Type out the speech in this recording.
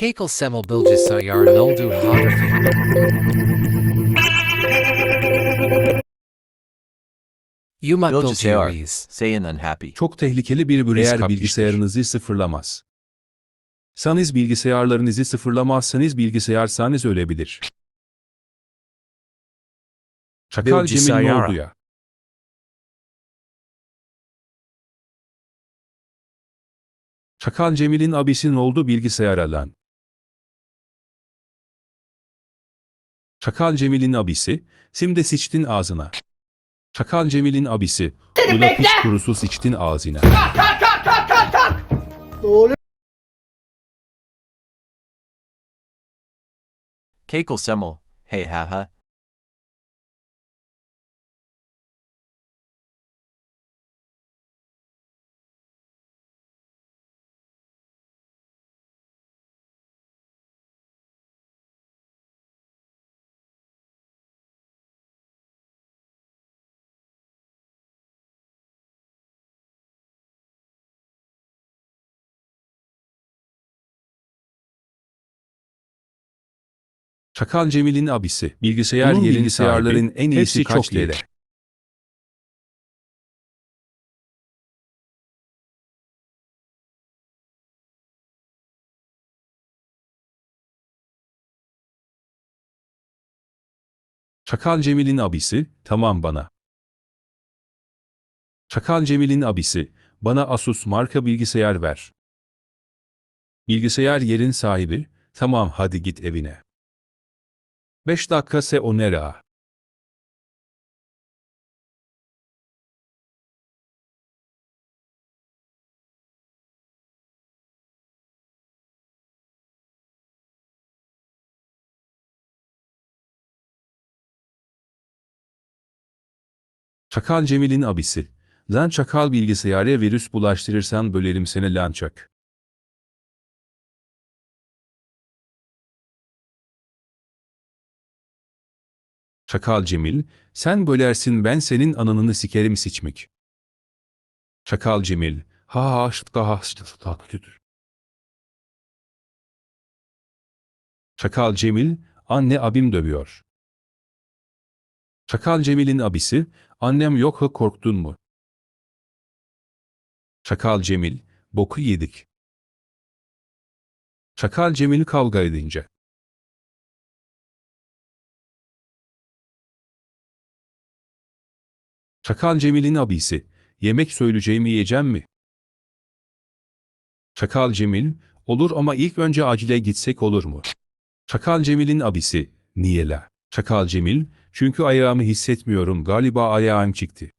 Kekel Semel Bilgisayar Noldu Hadrafi. Yumak Bilgisayar. Unhappy. Çok tehlikeli bir kapmıştır. bilgisayarınızı sıfırlamaz. Sanız bilgisayarlarınızı sıfırlamazsanız bilgisayar sanız ölebilir. Çakal Cemil ne Bilgisayara. oldu ya? Çakal Cemil'in abisi ne oldu bilgisayara Çakal Cemil'in abisi, şimdi sıçtın ağzına. Çakal Cemil'in abisi, ula piç kurusu sıçtın ağzına. Kekel Semmel. Hey haha. Çakal Cemil'in abisi, bilgisayar Bunun yerin bilgisayarların en iyisi kaç. TL? Çakal Cemil'in abisi, tamam bana. Çakal Cemil'in abisi, bana Asus marka bilgisayar ver. Bilgisayar yerin sahibi, tamam hadi git evine. 5 dakika se onera. Çakal Cemil'in abisi. Lan çakal bilgisayara virüs bulaştırırsan bölerim seni lan Çakal Cemil, sen bölersin ben senin ananını sikerim siçmek. Çakal Cemil, ha ha şıtka ha şıtka Çakal Cemil, anne abim dövüyor. Çakal Cemil'in abisi, annem yok ha korktun mu? Çakal Cemil, boku yedik. Çakal Cemil kavga edince. Çakal Cemil'in abisi, yemek söyleyeceğimi yiyeceğim mi? Çakal Cemil, olur ama ilk önce acile gitsek olur mu? Çakal Cemil'in abisi, niye la? Çakal Cemil, çünkü ayağımı hissetmiyorum galiba ayağım çıktı.